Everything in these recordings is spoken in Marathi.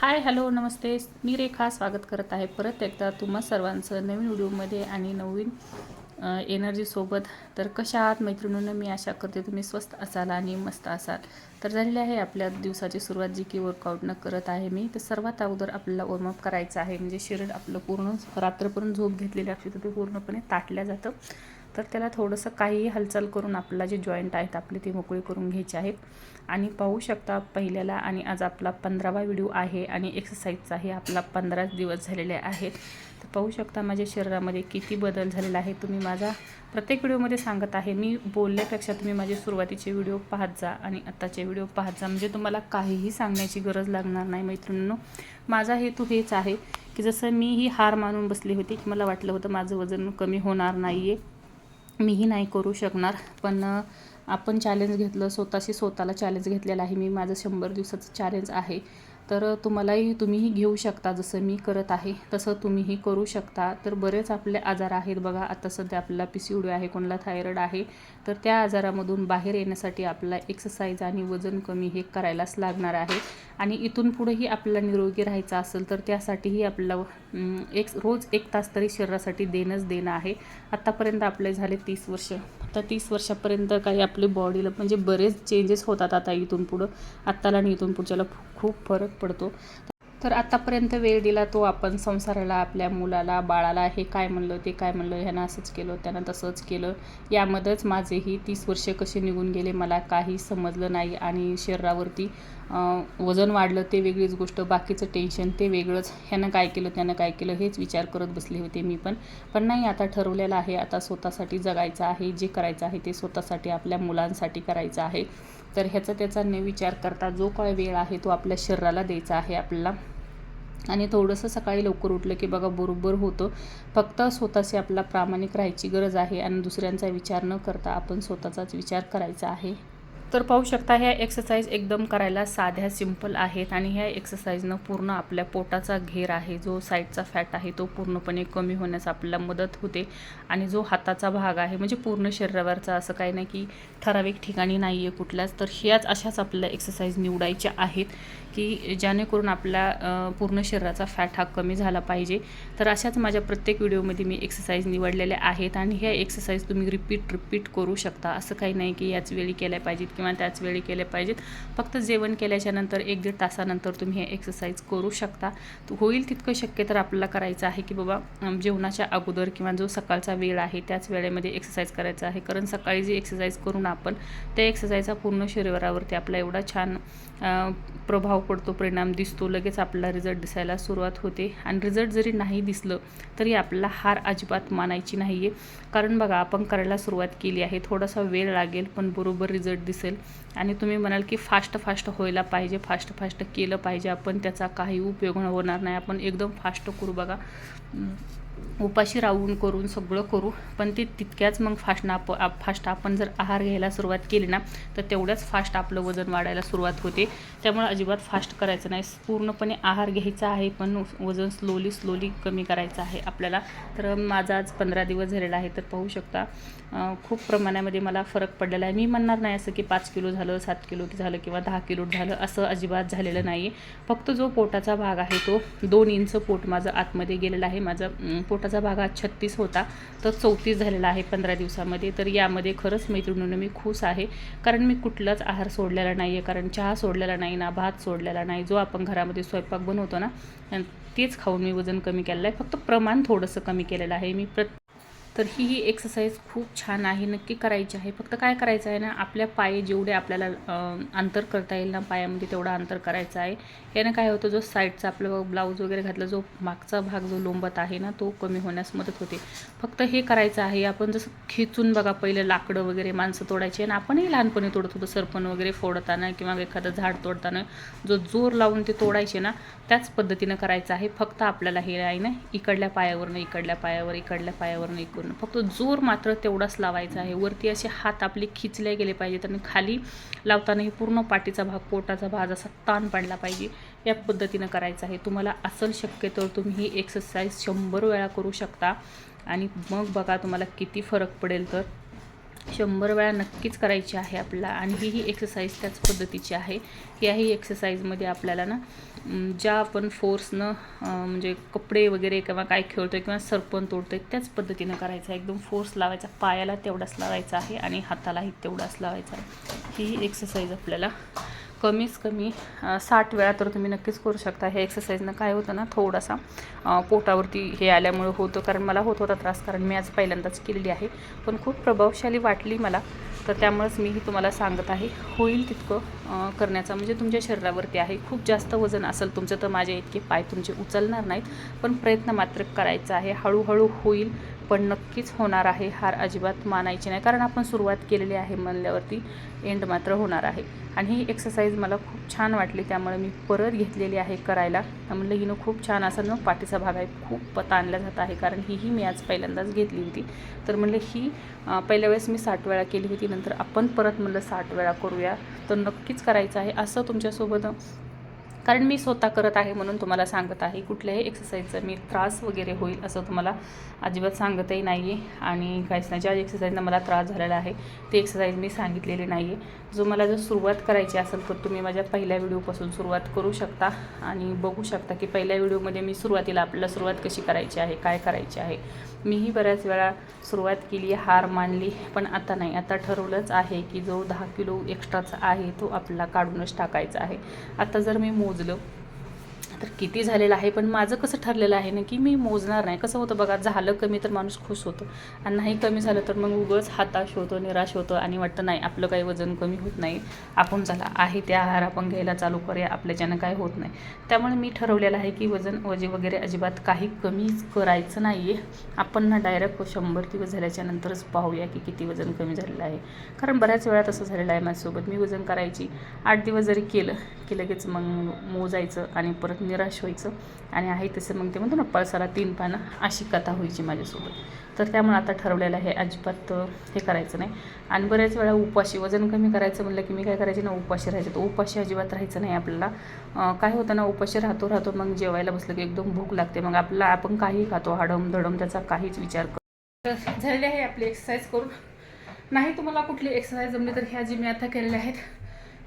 हाय हॅलो नमस्ते. मी रेखा स्वागत करत आहे परत एकदा तुम्हा सर्वांचं नवीन व्हिडिओमध्ये आणि नवीन एनर्जीसोबत तर कशा आहात मैत्रिणींनो? मी आशा करते तुम्ही स्वस्त असाल आणि मस्त असाल. तर झालेली आहे आपल्या दिवसाची सुरुवात जी की वर्कआउटनं करत आहे मी. तर सर्वात अगोदर आपल्याला वॉर्मअप करायचं आहे. म्हणजे शरीर आपलं पूर्ण रात्रपर्यंत झोप घेतलेली असते तर ते पूर्णपणे ताटल्या जातं. तर त्याला थोडंसं काहीही हालचाल करून आपला जे जॉईंट आहेत आपले ते मोकळे करून घ्यायचे आहेत आणि पाहू शकता पहिल्याला आणि आज आपला पंधरावा व्हिडिओ आहे आणि एक्सरसाइजचाही आपला पंधरा दिवस झालेले आहेत. तर पाहू शकता माझ्या शरीरामध्ये किती बदल झालेला आहे. तुम्ही माझा प्रत्येक व्हिडिओमध्ये सांगत आहे. मी बोलल्यापेक्षा तुम्ही माझे सुरुवातीचे व्हिडिओ पाहत जा आणि आत्ताचे व्हिडिओ पाहत जा. म्हणजे तुम्हाला काहीही सांगण्याची गरज लागणार नाही मैत्रिणींनो. माझा हेतू हेच आहे की जसं मी ही हार मानून बसली होती की मला वाटलं होतं माझं वजन कमी होणार नाही आहे मीही नाही करू शकणार. पण आपण चॅलेंज घेतलं स्वतःशी स्वतःला चॅलेंज घेतलेलं आहे. मी माझं शंभर दिवसाचं चॅलेंज आहे. तर तुम्हालाही तुम्हीही घेऊ शकता. जसं मी करत आहे तसं तुम्हीही करू शकता. तर बरेच आपले आजार आहेत बघा. आता सध्या आपल्याला पी सी आहे कोणाला थायरॉइड आहे तर त्या आजारामधून बाहेर येण्यासाठी आपल्याला एक्सरसाइज आणि वजन कमी हे करायलाच लागणार आहे. आणि इथून पुढेही आपल्याला निरोगी राहायचं असेल तर त्यासाठीही आपल्याला एक रोज एक तास तरी शरीरासाठी देणंच देणं आहे. आत्तापर्यंत आपले झाले तीस वर्ष. आता तीस वर्षापर्यंत काही आपले बॉडीला म्हणजे बरेच चेंजेस होतात आता इथून पुढं. आत्ताला आणि इथून पुढच्याला खूप फरक पडतो. तर आत्तापर्यंत वेळ दिला तो आपण संसाराला आपल्या मुलाला बाळाला हे काय म्हणलं ते काय म्हणलं ह्यानं असंच केलं त्यानं तसंच केलं. यामध्येच माझेही तीस वर्ष कसे निघून गेले मला काही समजलं नाही आणि शरीरावरती वजन वाढलं ते वेगळीच गोष्ट बाकीचं टेन्शन ते वेगळंच. ह्यानं काय केलं त्यानं काय केलं हेच विचार करत बसले होते मी पण. पण नाही आता ठरवलेलं आहे आता स्वतःसाठी जगायचं आहे जे करायचं आहे ते स्वतःसाठी आपल्या मुलांसाठी करायचं आहे. तर ह्याचा त्याचा न विचार करता जो काय वेळ आहे तो आपल्या शरीराला द्यायचा आहे आपल्याला. आणि थोडंसं सकाळी लवकर उठलं की बघा बरोबर होतं. फक्त स्वतःशी आपला प्रामाणिक राहायची गरज आहे आणि दुसऱ्यांचा विचार न करता आपण स्वतःचाच विचार करायचा आहे. तर पाहू शकता ह्या एक्सरसाइज एकदम करायला साध्या सिंपल आहेत आणि ह्या एक्सरसाइजनं पूर्ण आपल्या पोटाचा घेर आहे जो साईडचा फॅट आहे तो पूर्णपणे कमी होण्यास आपल्याला मदत होते आणि जो हाताचा भाग आहे म्हणजे पूर्ण शरीरावरचा असं काही नाही की ठराविक ठिकाणी नाही आहे कुठल्याच तर ह्याच अशाच आपल्याला एक्सरसाइज निवडायच्या आहेत की जेणेकरून आपल्या पूर्ण शरीराचा फॅट हा कमी झाला पाहिजे. तर अशाच माझ्या प्रत्येक व्हिडिओमध्ये मी एक्सरसाइज निवडलेल्या आहेत आणि ह्या एक्सरसाइज तुम्ही रिपीट रिपीट करू शकता असं काही नाही की याच वेळी केल्या पाहिजेत. किंवा त्याच वेळी केल्या पाहिजेत. फक्त जेवण केल्याच्यानंतर एक दीड तासानंतर तुम्ही हे एक्सरसाइज करू शकता. होईल तितकं शक्य तर आपल्याला करायचं आहे की बाबा जेवणाच्या अगोदर किंवा जो सकाळचा वेळ आहे त्याच वेळेमध्ये एक्सरसाइज करायचा आहे. कारण सकाळी जी एक्सरसाइज करून आपण त्या एक्सरसाइजचा पूर्ण शरीरावरती आपला एवढा छान प्रभाव पडतो परिणाम दिसतो लगेच आपल्याला रिझल्ट दिसायला सुरुवात होते. आणि रिझल्ट जरी नाही दिसलं तरी आपल्याला हार अजिबात मानायची नाही आहे कारण बघा आपण करायला सुरुवात केली आहे. थोडासा वेळ लागेल पण बरोबर रिझल्ट दिसेल. आणि तुम्ही म्हणाल की फास्ट फास्ट व्हायला पाहिजे फास्ट फास्ट केलं पाहिजे आपण त्याचा काही उपयोग होणार नाही. आपण एकदम फास्ट करू बघा. उपाशी राहून करून सगळं करू. पण ते तितक्याच मग फास्ट ना आप फास्ट आपण जर आहार घ्यायला सुरुवात केली ना तर तेवढ्याच फास्ट आपलं वजन वाढायला सुरुवात होते. त्यामुळे अजिबात फास्ट करायचं नाही. पूर्णपणे आहार घ्यायचा आहे पण वजन स्लोली स्लोली कमी करायचं आहे आपल्याला. तर माझा आज पंधरा दिवस झालेला आहे तर पाहू शकता खूप प्रमाणामध्ये मला फरक पडलेला आहे. मी म्हणणार नाही असं की पाच किलो झालं सात किलो झालं किंवा दहा किलो झालं असं अजिबात झालेलं नाही आहे फक्त जो पोटाचा भाग आहे तो दोन इंच पोट माझं आतमध्ये गेलेला आहे. माझं पोटाचा भाग हा छत्तीस होता तर चौतीस झालेला आहे पंधरा दिवसामध्ये. तर यामध्ये खरंच मैत्रिणीनं मी खुश आहे. कारण मी कुठलाच आहार सोडलेला नाही आहे कारण चहा सोडलेला नाही ना भात सोडलेला नाही. जो आपण घरामध्ये स्वयंपाक बनवतो ना तेच खाऊन मी वजन कमी केलेलं आहे. फक्त प्रमाण थोडंसं कमी केलेलं आहे. मी प्रत तर ही ही एक्सरसाइज खूप छान आहे नक्की करायची आहे. फक्त काय करायचं आहे ना आपल्या पाय जेवढे आपल्याला अंतर करता येईल ना पायामध्ये तेवढा अंतर करायचं आहे. यानं काय होतं जो साईडचा आपलं ब्लाऊज वगैरे घातला जो मागचा भाग जो लोंबत आहे ना तो कमी होण्यास मदत होते. फक्त हे करायचं आहे आपण जसं खेचून बघा पहिलं लाकडं वगैरे माणसं तोडायची आणि आपणही लहानपणी तोडत होतो सरपण वगैरे फोडताना किंवा एखादं झाड तोडताना जो जोर लावून ते तोडायचे ना त्याच पद्धतीनं करायचं आहे. फक्त आपल्याला हे आहे ना इकडल्या पायावरनं इकडल्या पायावर इकडल्या पायावरनं इकडून फक्त जोर मात्र तेवढाच लावायचा आहे. वरती असे हात आपले खिचले गेले पाहिजेत आणि खाली लावताना हे पूर्ण पाठीचा भाग पोटाचा भाग असा ताण पडला पाहिजे. या पद्धतीनं करायचं आहे. तुम्हाला असेल शक्य तर तुम्ही ही एक्सरसाइज शंभर वेळा करू शकता. आणि मग बघा तुम्हाला किती फरक पडेल तर. शंभर वेळा नक्कीच करायची आहे आपल्याला. आणि ही ही एक्सरसाइज त्याच पद्धतीची आहे. याही एक्सरसाइजमध्ये आपल्याला ना ज्या आपण फोर्सनं म्हणजे कपडे वगैरे किंवा काय खेळतोय किंवा सरपण तोडतोय त्याच पद्धतीनं करायचं आहे. एकदम फोर्स लावायचा. पायाला तेवढाच लावायचा आहे आणि हातालाही तेवढाच लावायचा आहे. ही एक्सरसाइज आपल्याला कमीच कमी साठ वेळा तर तुम्ही नक्कीच करू शकता. हे एक्सरसाइजनं काय होतं ना थोडासा पोटावरती हे आल्यामुळे होतं. कारण मला होत होता त्रास कारण मी आज पहिल्यांदाच केलेली आहे. पण खूप प्रभावशाली वाटली मला. तर त्यामुळेच मीही तुम्हाला सांगत आहे. होईल तितकं करण्याचा. म्हणजे तुमच्या शरीरावरती आहे. खूप जास्त वजन असेल तुमचं तर माझे इतके पाय तुमचे उचलणार नाहीत. पण प्रयत्न मात्र करायचा आहे. हळूहळू होईल. पण नक्कीच होणार आहे हार अजिबात मानायची नाही. कारण आपण सुरुवात केलेली आहे म्हणल्यावरती एंड मात्र होणार आहे. आणि ही एक्सरसाइज मला खूप छान वाटली त्यामुळे मी परत घेतलेली आहे करायला. म्हणलं हिनं खूप छान असं ना पाठीचा भाग आहे खूप ताणला जात आहे. कारण हीही मी आज पहिल्यांदाच घेतली होती. तर म्हणलं ही पहिल्या वेळेस मी साठ वेळा केली होती नंतर आपण परत म्हणलं साठ वेळा करूया. तर नक्कीच करायचं आहे. असं तुमच्यासोबत कारण मी स्वतः करत आहे म्हणून तुम्हाला सांगत आहे. कुठल्याही एक्सरसाइजचा मी त्रास वगैरे होईल असं तुम्हाला अजिबात सांगतही नाही आहे आणि काहीच नाही ज्या एक्सरसाइजनं मला त्रास झालेला आहे ती एक्सरसाइज मी सांगितलेली नाही आहे जो मला जर सुरुवात करायची असेल तर तुम्ही माझ्या पहिल्या व्हिडिओपासून सुरुवात करू शकता. आणि बघू शकता की पहिल्या व्हिडिओमध्ये मी सुरुवातीला आपल्याला सुरुवात कशी करायची आहे काय करायची आहे. मीही बऱ्याच वेळा सुरुवात केली हार मानली पण आता नाही. आता ठरवलंच आहे की जो दहा किलो एक्स्ट्राचा आहे तो आपल्याला काढूनच टाकायचा आहे. आता जर मी मोज বুঝলেও तर किती झालेलं आहे पण माझं कसं ठरलेलं आहे ना की मी मोजणार नाही. कसं होतं बघा झालं कमी तर माणूस खुश होतो. आणि नाही कमी झालं तर मग उगंच हाताश होतो निराश होतो आणि वाटतं नाही आपलं काही वजन कमी होत नाही. आपण झाला आहे त्या आहार आपण घ्यायला चालू करूया आपल्याच्यानं काय होत नाही. त्यामुळे मी ठरवलेलं आहे की वजन वजे वगैरे अजिबात काही कमीच करायचं नाही आहे आपण ना डायरेक्ट शंभर दिवस झाल्याच्या नंतरच पाहूया की किती वजन कमी झालेलं आहे. कारण बऱ्याच वेळा तसं झालेलं आहे माझ्यासोबत. मी वजन करायची आठ दिवस जरी केलं की लगेच मग मोजायचं आणि परत निराश व्हायचं. आणि आहे तसं मग ते म्हणतो ना पळसाला तीन पानं अशी कथा व्हायची माझ्यासोबत. तर त्यामुळे आता ठरवलेलं आहे अजिबात हे करायचं नाही. आणि बऱ्याच वेळा उपाशी वजन कमी करायचं म्हणलं की मी काय करायचे ना उपाशी राहायचे. तर उपाशी अजिबात राहायचं नाही आपल्याला. काय होतं ना उपाशी राहतो राहतो मग जेवायला बसलं की एकदम भूक लागते. मग आपला आपण काही खातो हाडम धडम त्याचा काहीच विचार करतो झालेली आहे आपली एक्सरसाइज करून. नाही तुम्हाला कुठली एक्सरसाइज जमली तर ह्या जी मी आता केलेल्या आहेत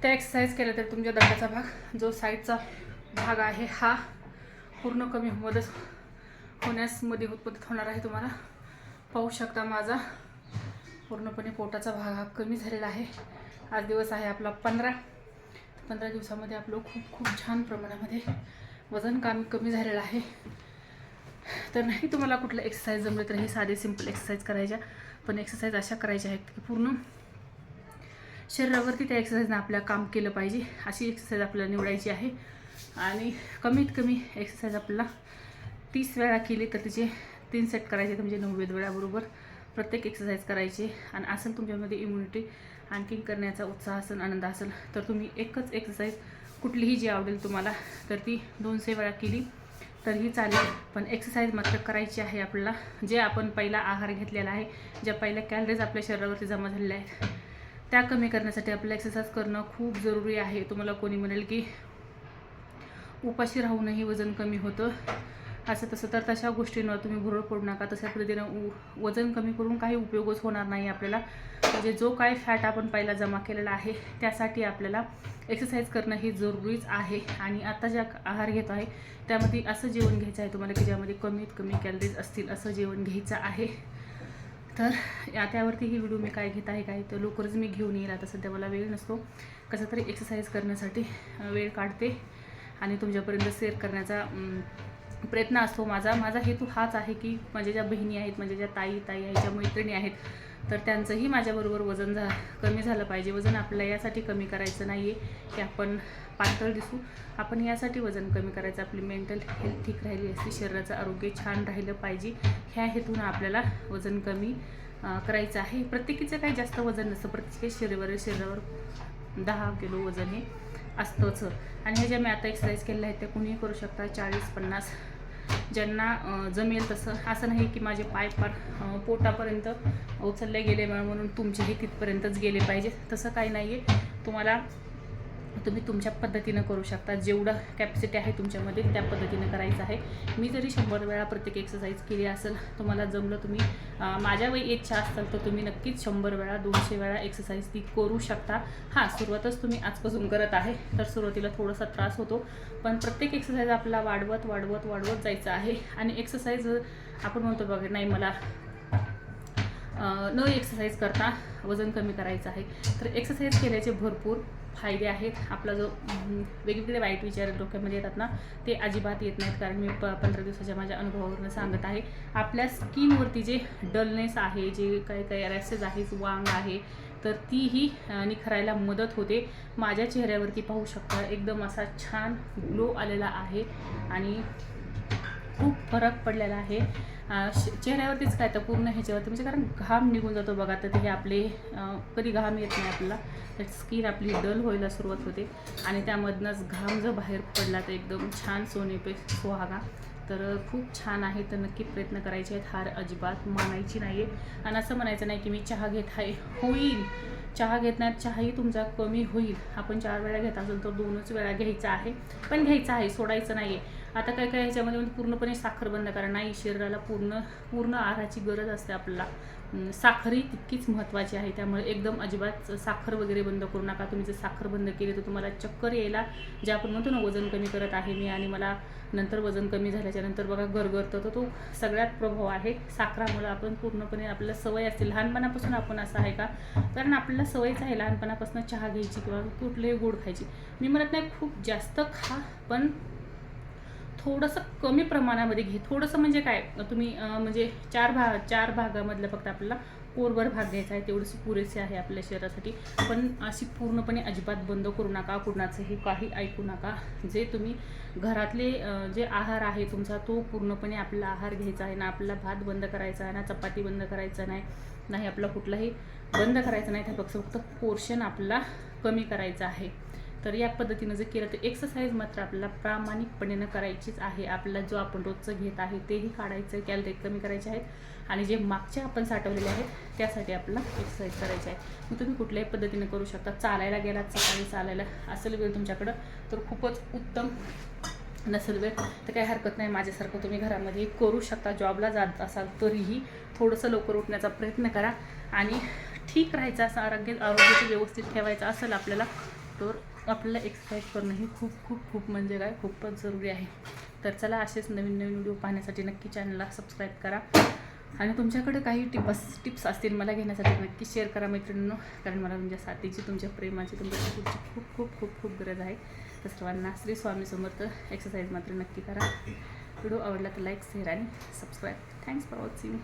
त्या एक्सरसाइज केल्या तर तुमच्या दंडाचा भाग जो साईडचा भाग आहे हा. पूर्ण कमी मदत होण्यास मध्ये मदत होणार आहे तुम्हाला. पाहू शकता माझा पूर्णपणे पोटाचा भाग हा कमी झालेला आहे. आज दिवस आहे आपला पंधरा. पंधरा दिवसामध्ये आपलं खूप खूप छान प्रमाणामध्ये वजन काम कमी झालेलं आहे. तर नाही तुम्हाला कुठलं एक्सरसाइज जमले तर हे साधे सिंपल एक्सरसाइज करायच्या. पण एक्सरसाइज अशा करायच्या आहेत की पूर्ण शरीरावरती त्या एक्सरसाइजनं आपल्या काम केलं पाहिजे. अशी एक्सरसाइज आपल्याला निवडायची आहे. आणि कमीत कमी एक्सरसाइज आपल्याला तीस वेळा केली तर तिचे तीन सेट करायचे म्हणजे नव्वद वेळाबरोबर प्रत्येक एक्सरसाइज करायची. आणि असेल तुमच्यामध्ये इम्युनिटी आणखीन करण्याचा उत्साह असेल आनंद असेल तर तुम्ही एकच एक्सरसाइज कुठलीही जी आवडेल तुम्हाला तर ती दोनशे वेळा केली तरीही चालेल. पण एक्सरसाइज मात्र करायची आहे आपल्याला. जे आपण पहिला आहार घेतलेला आहे ज्या पहिल्या कॅलरीज आपल्या शरीरावरती जमा झालेल्या आहेत त्या कमी करण्यासाठी आपल्याला एक्सरसाइज करणं खूप जरुरी आहे. तुम्हाला कोणी म्हणेल की उपाशी राहूनही वजन कमी होतं. असं तसं तर तशा गोष्टींवर तुम्ही भुरळ पडू नका. तशा पद्धतीनं उ वजन कमी करून काही उपयोगच होणार नाही आपल्याला. म्हणजे जो काय फॅट आपण पहिला जमा केलेला आहे त्यासाठी आपल्याला एक्सरसाइज करणं हे जरुरीच आहे. आणि आता ज्या आहार घेत आहे त्यामध्ये असं जेवण घ्यायचं आहे तुम्हाला की ज्यामध्ये कमीत कमी कॅलरीज असतील असं जेवण घ्यायचं आहे. तर या त्यावरती ही व्हिडिओ मी काय घेत आहे काय तर लवकरच मी घेऊन येईल. आता सध्या मला वेळ नसतो. कसं तरी एक्सरसाइज करण्यासाठी वेळ काढते. आणि तुमच्यापर्यंत शेअर करण्याचा प्रयत्न असतो माझा. माझा हेतू हाच आहे की माझ्या ज्या बहिणी आहेत म्हणजे ज्या ताई ताई आहेत ज्या मैत्रिणी आहेत तर त्यांचंही माझ्याबरोबर वजन झा कमी झालं पाहिजे. वजन आपल्याला यासाठी कमी करायचं नाही आहे की आपण पातळ दिसू. आपण यासाठी वजन कमी करायचं. आपली मेंटल हेल्थ ठीक राहिली असती शरीराचं आरोग्य छान राहिलं पाहिजे. ह्या हेतून आपल्याला वजन कमी करायचं आहे. प्रत्येकीचं काही जास्त वजन नसतं. प्रत्येक शरीरावर शरीरावर दहा किलो वजन हे असतोच. आणि हे जे मी आता एक्सरसाइज केलं आहे ते कुणीही करू शकता. चाळीस पन्नास ज्यांना जमेल तसं. असं नाही की माझे पाय पार पोटापर्यंत उचलले गेले म्हणून तुमचेही तिथपर्यंतच गेले पाहिजे तसं काही नाही आहे तुम्हाला तुम्ही तुमच्या पद्धतीनं करू शकता. जेवढं कॅपॅसिटी आहे तुमच्यामध्ये त्या पद्धतीनं करायचं आहे. मी जरी शंभर वेळा प्रत्येक एक्सरसाइज केली असेल तुम्हाला जमलं तुम्ही माझ्या वय इच्छा असाल तर तुम्ही नक्कीच शंभर वेळा दोनशे वेळा एक्सरसाइज ती करू शकता. हां सुरुवातच तुम्ही आजपासून करत आहे तर सुरुवातीला थोडासा त्रास होतो. पण प्रत्येक एक्सरसाइज आपला वाढवत वाढवत वाढवत जायचं आहे. आणि एक्सरसाइज आपण म्हणतो बघा नाही मला न एक्सरसाइज करता वजन कमी करायचं आहे. तर एक्सरसाइज केल्याचे भरपूर फायदे आहेत. आपला जो वेगवेगळे वाईट विचार डोक्यामध्ये येतात ना ते अजिबात येत नाहीत. कारण मी प पंधरा दिवसाच्या माझ्या अनुभवावरून सांगत आहे. आपल्या स्किनवरती जे डलनेस आहे जे काही काही रॅसेस आहे वांग आहे तर तीही निखरायला मदत होते. माझ्या चेहऱ्यावरती पाहू शकता एकदम असा छान ग्लो आलेला आहे. आणि खूप फरक पडलेला आहे. चेहऱ्यावरतीच काय तर पूर्ण ह्याच्यावरती म्हणजे कारण घाम निघून जातो बघा तर हे आपले कधी घाम येत नाही आपल्याला तर स्किन आपली डल व्हायला सुरुवात होते. आणि त्यामधनंच घाम जर बाहेर पडला तर एकदम छान सोने पे सुहागा. तर खूप छान आहे तर नक्की प्रयत्न करायचे आहेत. हार अजिबात मानायची नाही आहे आणि असं म्हणायचं नाही की मी चहा घेत आहे होईल. चहा घेतण्यात चहाही तुमचा कमी होईल. आपण चार वेळा घेत असेल तर दोनच वेळा घ्यायचा आहे पण घ्यायचं आहे सोडायचं नाही आहे आता काय काय ह्याच्यामध्ये पूर्णपणे साखर बंद करा. नाही शरीराला पूर्ण पूर्ण आहाराची गरज असते आपल्याला. साखरही तितकीच महत्त्वाची आहे. त्यामुळे एकदम अजिबात साखर वगैरे बंद करू नका. तुम्ही जर साखर बंद केली तर तुम्हाला चक्कर यायला जे आपण म्हणतो ना वजन कमी करत आहे मी आणि मला नंतर वजन कमी झाल्याच्यानंतर बघा गरगरतं तर तो सगळ्यात प्रभाव आहे. साखरामुळे आपण पूर्णपणे आपल्याला सवय असते. लहानपणापासून आपण असं आहे का? कारण आपल्याला सवयच आहे लहानपणापासून चहा घ्यायची किंवा कुठलेही गोड खायची. मी म्हणत नाही खूप जास्त खा पण थोडंसं कमी प्रमाणामध्ये घे. थोडंसं म्हणजे काय? तुम्ही म्हणजे चार भाग चार भागामधलं फक्त आपल्याला कोरभर भाग घ्यायचा आहे तेवढीशी पुरेसे आहे आपल्या शरीरासाठी. पण अशी पूर्णपणे अजिबात बंद करू नका. कुणाचंही काही ऐकू नका. जे तुम्ही घरातले जे आहार आहे तुमचा तो पूर्णपणे आपला आहार घ्यायचा आहे ना. आपला भात बंद करायचा आहे ना. चपाती बंद करायचा नाही नाही आपला कुठलाही बंद करायचं नाही. त्या फक्त फक्त पोर्शन आपला कमी करायचा आहे. तर या पद्धतीनं जर केलं तर एक्सरसाइज मात्र आपल्याला प्रामाणिकपणेनं करायचीच आहे. आपला जो आपण रोजचं घेत आहे तेही काढायचं कॅलरी कमी करायचे आहेत आणि जे मागचे आपण साठवलेले आहेत त्यासाठी आपल्याला एक्सरसाइज करायची आहे. मग तुम्ही कुठल्याही पद्धतीनं करू शकता. चालायला गेलात सकाळी चालायला असेल वेळ तुमच्याकडं तर खूपच उत्तम नसेल वेळ. तर काही हरकत नाही माझ्यासारखं तुम्ही घरामध्ये करू शकता. जॉबला जात असाल तरीही थोडंसं लवकर उठण्याचा प्रयत्न करा आणि ठीक राहायचं असं आरोग्य आरोग्याची व्यवस्थित ठेवायचं असेल आपल्याला तर आपल्याला एक्सरसाइज करणं हे खूप खूप खूप म्हणजे काय खूपच जरुरी आहे. तर चला असेच नवीन नवीन व्हिडिओ पाहण्यासाठी नक्की चॅनलला सबस्क्राईब करा. आणि तुमच्याकडे काही टिप्स टिप्स असतील मला घेण्यासाठी नक्की शेअर करा मैत्रिणींनो. कारण मला तुमच्या साथीची तुमच्या प्रेमाची तुमच्या सपोर्टची खूप खूप खूप खूप गरज आहे. तर सर्वांना श्री स्वामी समर्थ एक्सरसाइज मात्र नक्की करा. व्हिडिओ आवडला तर लाईक शेअर आणि सबस्क्राईब थँक्स फॉर वॉचिंग